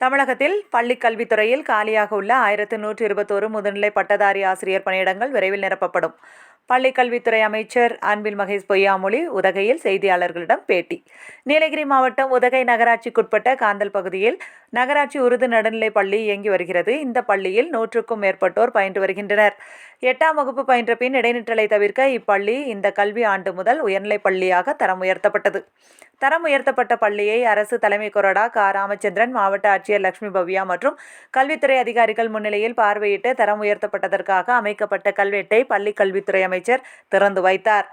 தமிழகத்தில் பள்ளிக் கல்வித்துறையில் காலியாக உள்ள ஆயிரத்து நூற்றி இருபத்தோரு முதுநிலை பட்டதாரி ஆசிரியர் பணியிடங்கள் விரைவில் நிரப்பப்படும். பள்ளிக் கல்வித்துறை அமைச்சர் அன்பில் மகேஷ் பொய்யாமொழி உதகையில் செய்தியாளர்களிடம் பேட்டி. நீலகிரி மாவட்டம் உதகை நகராட்சிக்குட்பட்ட காந்தல் பகுதியில் நகராட்சி உருது நடுநிலைப் பள்ளி இயங்கி வருகிறது. இந்த பள்ளியில் நூற்றுக்கும் மேற்பட்டோர் பயின்று வருகின்றனர். எட்டாம் வகுப்பு பயின்ற பின் இடைநிற்றலை தவிர்க்க இப்பள்ளி இந்த கல்வி ஆண்டு முதல் உயர்நிலைப் பள்ளியாக தரம் உயர்த்தப்பட்டது. தரம் உயர்த்தப்பட்ட பள்ளியை அரசு தலைமை கொறடா கா. ராமச்சந்திரன் மாவட்ட ஆட்சியர் லட்சுமி பவ்யா மற்றும் கல்வித்துறை அதிகாரிகள் முன்னிலையில் பார்வையிட்டு தரம் உயர்த்தப்பட்டதற்காக அமைக்கப்பட்ட கல்வெட்டை பள்ளி கல்வித்துறை அமைச்சர் திறந்து வைத்தார்.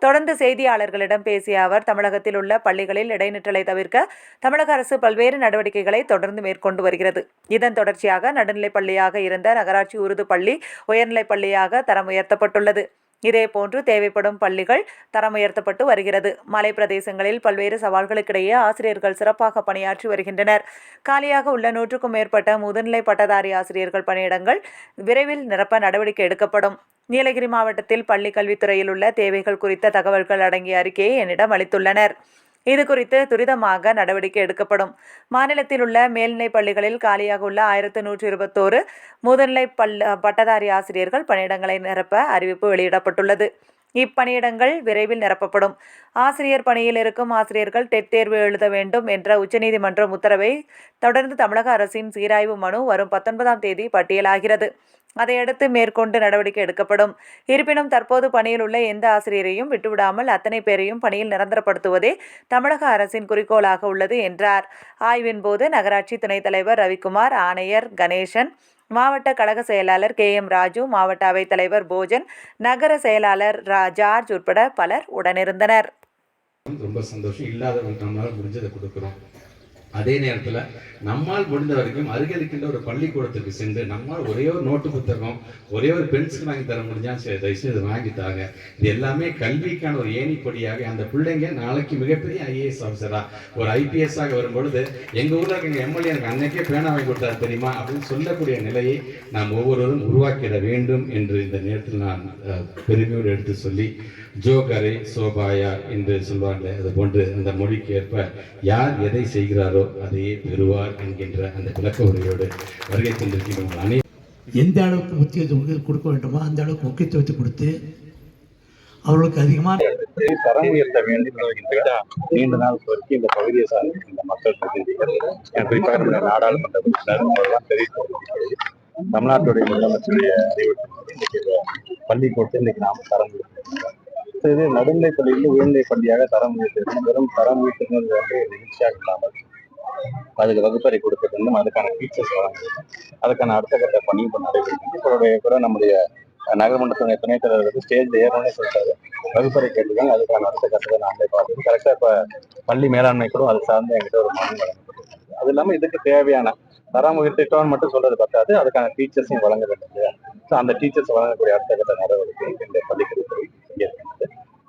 தொடர்ந்து செய்தியாளர்களிடம் பேசிய அவர் தமிழகத்தில் உள்ள பள்ளிகளில் இடைநிற்றலை தவிர்க்க தமிழக அரசு பல்வேறு நடவடிக்கைகளை தொடர்ந்து மேற்கொண்டு வருகிறது. இதன் தொடர்ச்சியாக நடுநிலைப் பள்ளியாக இருந்த நகராட்சி உருது பள்ளி உயர்நிலைப் பள்ளியாக தரம் உயர்த்தப்பட்டுள்ளது. இதேபோன்று தேவைப்படும் பள்ளிகள் தரம் உயர்த்தப்பட்டு வருகிறது. மலை பிரதேசங்களில் பல்வேறு சவால்களுக்கிடையே ஆசிரியர்கள் சிறப்பாக பணியாற்றி வருகின்றனர். காலியாக உள்ள நூற்றுக்கும் மேற்பட்ட முதுநிலை பட்டதாரி ஆசிரியர்கள் பணியிடங்கள் விரைவில் நிரப்ப நடவடிக்கை எடுக்கப்படும். நீலகிரி மாவட்டத்தில் பள்ளி கல்வித்துறையில் உள்ள தேவைகள் குறித்த தகவல்கள் அடங்கிய அறிக்கையை என்னிடம் அளித்துள்ளனர். இது குறித்து துரிதமாக நடவடிக்கை எடுக்கப்படும். மாநிலத்தில் உள்ள மேல்நிலைப் பள்ளிகளில் காலியாக உள்ள ஆயிரத்து நூற்றி இருபத்தோரு முதுநிலை பள்ள பட்டதாரி ஆசிரியர்கள் பணியிடங்களை நிரப்ப அறிவிப்பு வெளியிடப்பட்டுள்ளது. இப்பணியிடங்கள் விரைவில் நிரப்பப்படும். ஆசிரியர் பணியில் இருக்கும் ஆசிரியர்கள் டெட் தேர்வு எழுத வேண்டும் என்ற உச்சநீதிமன்றம் உத்தரவை தொடர்ந்து தமிழக அரசின் சீராய்வு மனு வரும் பத்தொன்பதாம் தேதி பட்டியலாகிறது. அதையடுத்து மேற்கொண்டு நடவடிக்கை எடுக்கப்படும். இருப்பினும் தற்போது பணியில் உள்ள எந்த ஆசிரியரையும் விட்டுவிடாமல் அத்தனை பேரையும் பணியில் நிரந்தரப்படுத்துவதே தமிழக அரசின் குறிக்கோளாக உள்ளது என்றார். ஆய்வின் போது நகராட்சி துணைத் தலைவர் ரவிக்குமார் ஆணையர் கணேசன் மாவட்ட கழக செயலாளர் கே எம் ராஜு மாவட்ட அவைத் தலைவர் போஜன் நகர செயலாளர் ரா ஜார்ஜ் உட்பட பலர் உடனிருந்தனர். ரொம்ப சந்தோஷம். இல்லாதவங்க நம்மளால முடிஞ்சதை கொடுக்குறோம். அதே நேரத்தில் நம்மால் முடிந்த வரைக்கும் அருகில் இருக்கின்ற ஒரு பள்ளிக்கூடத்துக்கு சென்று நம்மால் ஒரே ஒரு நோட்டு புத்தகம் ஒரே ஒரு பென்சில் வாங்கி தர முடிஞ்சால் சரி தயவுசெய்து வாங்கி தாங்க. இது எல்லாமே கல்விக்கான ஒரு ஏணிப்படியாக அந்த பிள்ளைங்க நாளைக்கு மிகப்பெரிய ஐஏஎஸ் ஆஃபீஸராக ஒரு ஐபிஎஸ்ஸாக வரும்பொழுது எங்கள் ஊரில் இருக்க எம்எல்ஏ எனக்கு அன்னைக்கே பேனா வாங்கி கொடுத்தாரு தெரியுமா அப்படின்னு சொல்லக்கூடிய நிலையை நாம் ஒவ்வொருவரும் உருவாக்கிட வேண்டும் என்று இந்த நேரத்தில் நான் பெருமையோடு எடுத்து சொல்லி ஜோகரை சோபாயா என்று சொல்வாங்களே அது போன்று அந்த மொழிக்கு ஏற்ப யார் எதை செய்கிறாரோ அதையே பெறுவார் என்கின்ற அந்த விளக்க உரையோடு வருகை தந்திருக்கின்ற அனை எந்த அளவுக்கு முக்கியத்துவம் கொடுக்க வேண்டுமோ அந்த அளவுக்கு முக்கியத்துவத்தை கொடுத்து அவர்களுக்கு அதிகமான தரம் உயர்த்த வேண்டும் என்கின்ற நீண்ட நாள் வரைக்கும் இந்த பகுதியை சார்ந்த இந்த மக்கள் பிரதிநிதிகள் குறிப்பாக இந்த நாடாளுமன்ற உறுப்பினர் அவரெல்லாம் தெரிவித்து தமிழ்நாட்டுடைய முதலமைச்சருடைய அறிவுறுத்தல் பள்ளிக்கூடத்தில் இன்னைக்கு நாம் தரம் அடுத்தது நடுநிலை பள்ளியில் உயர்நிலை பள்ளியாக தரம் உயர்த்திருக்கோம் வெறும் தரம் உயர்த்துறது வந்து நிகழ்ச்சியாக இல்லாமல் அதுக்கு வகுப்பறை கொடுக்க வந்து அதுக்கான டீச்சர்ஸ் வழங்க வேண்டும் அதுக்கான அடுத்த கட்ட பணி இப்போ நடைபெறுகிறது. இப்போ கூட நம்முடைய நகரமன்ற துணை துணைத் தலைவர் வந்து ஸ்டேஜ்ல ஏறணும்னு சொல்லிட்டாரு வகுப்பறை கேட்டுருக்காங்க. அதுக்கான அடுத்த கட்டத்தை நாங்களே பார்க்கணும் கரெக்டாக இப்போ பள்ளி மேலாண்மை கூட அது சார்ந்து எங்கிட்ட ஒரு மனு வழங்கப்பட்டிருக்கு. அது இல்லாமல் இதுக்கு தேவையான தரம் உயர்த்திட்டோம்னு மட்டும் சொல்றது பத்தாது. அதுக்கான டீச்சர்ஸையும் வழங்க வேண்டும் இல்லையா ஸோ அந்த டீச்சர்ஸ் வழங்கக்கூடிய அடுத்த கட்ட நடவடிக்கை இந்த பள்ளிக்கல்வித்துறை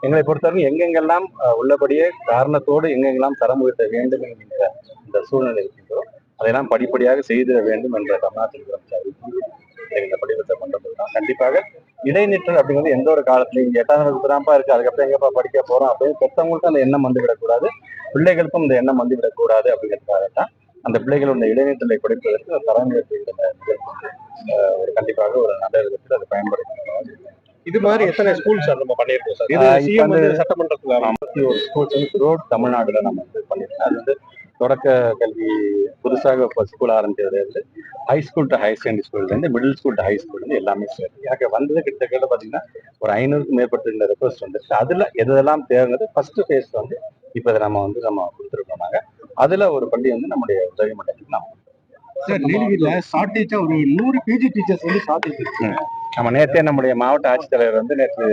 எங்களை பொறுத்தவரை எங்கெங்கெல்லாம் உள்ளபடியே காரணத்தோடு எங்கெங்கெல்லாம் தரம் உயர்த்த வேண்டும் என்கின்ற இந்த சூழ்நிலை இருக்கின்றோ அதையெல்லாம் படிப்படியாக செய்திட வேண்டும் என்ற தமிழ்நாட்டில் முதலமைச்சர் இந்த படிவத்தை கொண்டு கண்டிப்பாக இடைநிற்றல் அப்படிங்கிறது எந்த ஒரு காலத்துலையும் எட்டாம் வகுப்பு தான்ப்பா இருக்கு அதுக்கப்புறம் எங்கப்பா படிக்க போறோம் அப்படின்னு பெற்றவங்களுக்கும் அந்த எண்ணம் வந்து விடக்கூடாது பிள்ளைகளுக்கும் இந்த எண்ணம் வந்து விடக்கூடாது தான் அந்த பிள்ளைகள் இடைநிற்றலை குறைப்பதற்கு தரம் உயர்த்துகின்ற வந்து, ஒரு கண்டிப்பாக ஒரு நல்ல விதத்தில் அதை பயன்படுத்த இது மாதிரி எத்தனை ஸ்கூல் சார் நம்ம பண்ணியிருக்கோம் சார்? இது சிஎம் வந்து சட்டமன்றத்துல ஐம்பத்தி ஒரு ஸ்கூல்ஸ் வந்து த்ரூஅவுட் தமிழ்நாடுல நம்ம வந்து பண்ணிருக்கோம் அது வந்து தொடக்க கல்வி புதுசாக இப்போ ஸ்கூல் ஆரம்பிச்சதுல இருந்து high school to higher secondary ஸ்கூல்ல இருந்து middle school to high school இருந்து எல்லாமே சேர்த்து. எனக்கு வந்தது கிட்டத்தட்ட பார்த்தீங்கன்னா ஒரு ஐநூறுக்கும் மேற்பட்ட ரெக்வஸ்ட் வந்துருக்கு அதுல எதெல்லாம் தேவைங்கிறது ஃபர்ஸ்ட் ஃபேஸ் வந்து இப்போ இதை நம்ம வந்து நம்ம கொடுத்துருக்கோம் நாங்க. அதுல ஒரு பள்ளி வந்து நம்முடைய உதவி மண்டலத்துக்கு நம்ம சார் நீலகிரியில ஷார்டேஜா ஒரு நூறு பிஜி டீச்சர்ஸ் வந்து ஷார்டேஜ் நம்ம நேத்தே நம்முடைய மாவட்ட ஆட்சித்தலைவர் வந்து நேற்று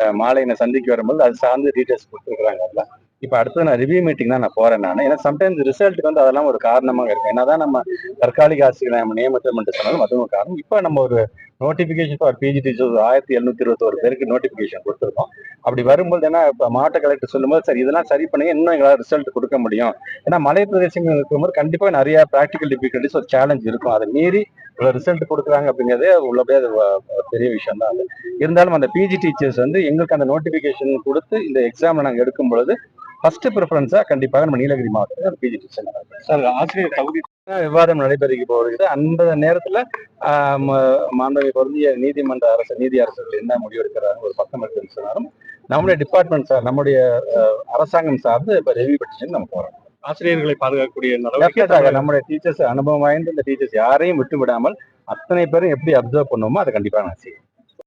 அஹ், மாலை என்னை சந்திக்க வரும்போது அது சார்ந்து டீட்டெயில்ஸ் கொடுத்துருக்காங்க அதெல்லாம் இப்போ அடுத்து நான் ரிவ்யூ மீட்டிங் தான் நான் போறேன் நான். ஏன்னா சம்டைம்ஸ் ரிசல்ட்டுக்கு வந்து அதெல்லாம் ஒரு காரணமாக இருக்கும். என்னதான் நம்ம தற்காலிக ஆசிரியர் நம்ம நியமித்தோம் சொன்னாலும் அதுவும் காரணம். இப்போ நம்ம ஒரு நோட்டிஃபிகேஷன் ஃபார் பிஜி டீச்சர்ஸ் ஆயிரத்தி எழுநூத்தி இருபத்தோரு பேருக்கு நோட்டிஃபிகேஷன் கொடுத்துருக்கோம். அப்படி வரும்போது என்ன இப்போ மாவட்ட கலெக்டர் சொல்லும்போது சரி இதெல்லாம் சரி பண்ணி இன்னும் எங்களால் ரிசல்ட் கொடுக்க முடியும். ஏன்னா மலை பிரதேசங்கள் இருக்கும்போது கண்டிப்பாக நிறைய ப்ராக்டிக்கல் டிஃபிகல்ட்டிஸ் ஒரு சேலஞ்ச் இருக்கும். அதை மீறி ரிசல்ட் கொடுக்குறாங்க அப்படிங்கிறதே உள்ளபடியே அது பெரிய விஷயம் தான் அது. இருந்தாலும் அந்த பிஜி டீச்சர்ஸ் வந்து எங்களுக்கு அந்த நோட்டிஃபிகேஷன் கொடுத்து இந்த எக்ஸாமில் நாங்கள் எடுக்கும் பொழுது ஃபர்ஸ்ட் ப்ரிஃபரன்ஸா கண்டிப்பாக நம்ம நீலகிரி மாவட்டத்தில் பிஜி டீச்சர் சார் ஆசிரியர் தகுதி விவாதம் நடைபெறுகி போகிறது அந்த நேரத்துல ஆஹ் ம- மாண்புமிகு பொருந்திய நீதிமன்ற அரசு நீதி அரசுகள் என்ன முடிவு எடுக்கிறாங்க ஒரு பக்கம் இருக்குன்னு சொன்னாலும் நம்முடைய டிபார்ட்மெண்ட் சார் நம்முடைய அரசாங்கம் சார்ந்து இப்ப ரெவியூ பெட்டிஷன் நம்ம போறோம். ஆசிரியர்களை பாதுகாக்கக்கூடிய நடவடிக்கை நம்முடைய டீச்சர்ஸ் அனுபவம் வாய்ந்த இந்த டீச்சர்ஸ் யாரையும் விட்டு விடாமல் அத்தனை பேரும் எப்படி அப்சர்வ் பண்ணுவோமோ அதை கண்டிப்பா நான் செய்வேன்.